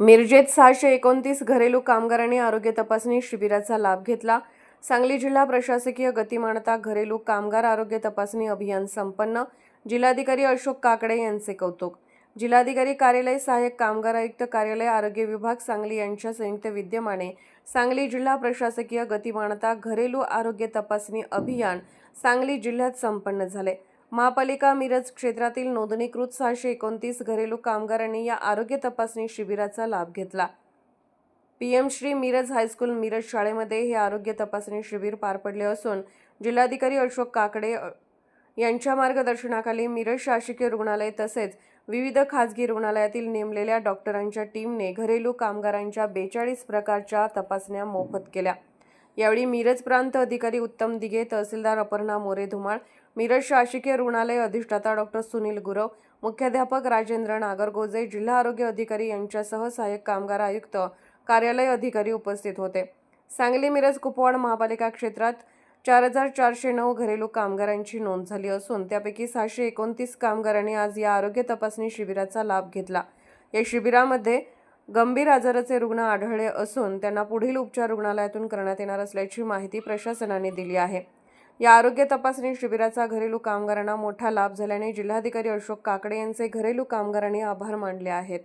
मिरजेत सहाशे एकोणतीस घरेलू कामगारांनी आरोग्य तपासणी शिबिराचा लाभ घेतला. सांगली जिल्हा प्रशासकीय गतिमानता घरेलू कामगार आरोग्य तपासणी अभियान संपन्न. जिल्हाधिकारी अशोक काकडे यांचे कौतुक. जिल्हाधिकारी कार्यालय सहाय्यक कामगार आयुक्त कार्यालय आरोग्य विभाग सांगली यांच्या संयुक्त विद्यमाने सांगली जिल्हा प्रशासकीय गतिमानता घरेलू आरोग्य तपासणी अभियान सांगली जिल्ह्यात संपन्न झाले. महापालिका मिरज क्षेत्रातील नोंदणीकृत सहाशे एकोणतीस घरेलू कामगारांनी या आरोग्य तपासणी शिबिराचा लाभ घेतला. PM Shri Miraj high school Miraj शाळेमध्ये हे आरोग्य तपासणी शिबिर पार पडले असून जिल्हाधिकारी अशोक काकडे यांच्या मार्गदर्शनाखाली मिरज शासकीय रुग्णालय तसेच विविध खाजगी रुग्णालयातील नेमलेल्या डॉक्टरांच्या टीमने घरेलू कामगारांच्या बेचाळीस प्रकारच्या तपासण्या मोफत केल्या. यावेळी मिरज प्रांत अधिकारी उत्तम दिघे तहसीलदार अपर्णा मोरे धुमाळ मिरज शासकीय रुग्णालय अधिष्ठाता डॉक्टर सुनील गुरव मुख्याध्यापक राजेंद्र नागरगोजे जिल्हा आरोग्य अधिकारी यांच्यासह सहाय्यक कामगार आयुक्त कार्यालय अधिकारी उपस्थित होते. सांगली मिरज कुपवाड महापालिका क्षेत्रात चार हजार चारशे नऊ घरेलू कामगारांची नोंद झाली असून त्यापैकी सहाशे एकोणतीस कामगारांनी आज या आरोग्य तपासणी शिबिराचा लाभ घेतला. या शिबिरामध्ये गंभीर आजाराचे रुग्ण आढळले असून त्यांना पुढील उपचार रुग्णालयातून करण्यात येणार असल्याची माहिती प्रशासनाने दिली आहे. या आरोग्य तपासणी शिबिराचा घरेलू कामगारांना मोठा लाभ झाल्याने जिल्हाधिकारी अशोक काकडे यांचे घरेलू कामगारांनी आभार मानले आहेत.